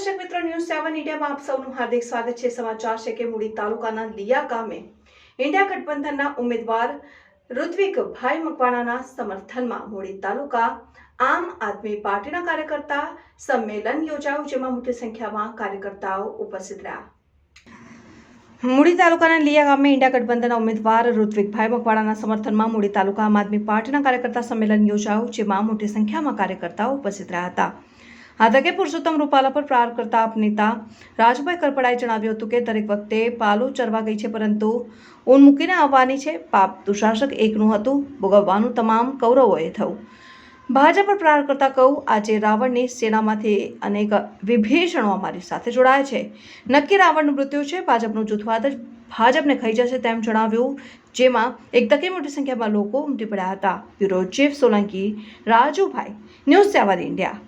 મીડિયામાં આપ સૌનું હાર્દિક સ્વાગત છે. સમાચાર છે કે મૂડી તાલુકાના લિયા ગામે ઇન્ડિયા ગઠબંધનના ઉમેદવાર ઋત્વિક ભાઈ મકવાણાના સમર્થનમાં મૂડી તાલુકા આમ આદમી પાર્ટીના કાર્યકર્તા સંમેલન યોજાયું, જેમાં મોટી સંખ્યામાં કાર્યકર્તાઓ ઉપસ્થિત રહ્યા. મૂડી તાલુકાના લિયા ગામે ઇન્ડિયા ગઠબંધનના ઉમેદવાર ઋત્વિકભાઈ મકવાણાના સમર્થનમાં મૂડી તાલુકા આમ આદમી પાર્ટીના કાર્યકર્તા સંમેલન યોજાયું, જેમાં મોટી સંખ્યામાં કાર્યકર્તાઓ ઉપસ્થિત રહ્યા હતા. આ તકે પુરુષોત્તમ રૂપાલા પર પ્રહાર કરતા આપ નેતા રાજભાઈ કરપડાએ જણાવ્યું હતું કે દરેક વખતે પાલો ચરવા ગઈ છે, પરંતુ ઊન મૂકીને આવવાની છે પાપ. દુશાસક એકનું હતું, ભોગવવાનું તમામ કૌરવોએ થયું. ભાજપ પર પ્રહાર કરતા કહું આજે રાવણની સેનામાંથી અનેક વિભીષણો અમારી સાથે જોડાયા છે. નક્કી રાવણનું મૃત્યુ છે, ભાજપનું જૂથવાદ જ ભાજપને ખાઈ જશે તેમ જણાવ્યું, જેમાં એક તકે મોટી સંખ્યામાં લોકો ઉમટી પડ્યા હતા. Bureau chief Solanki Rajubhai, news seven India.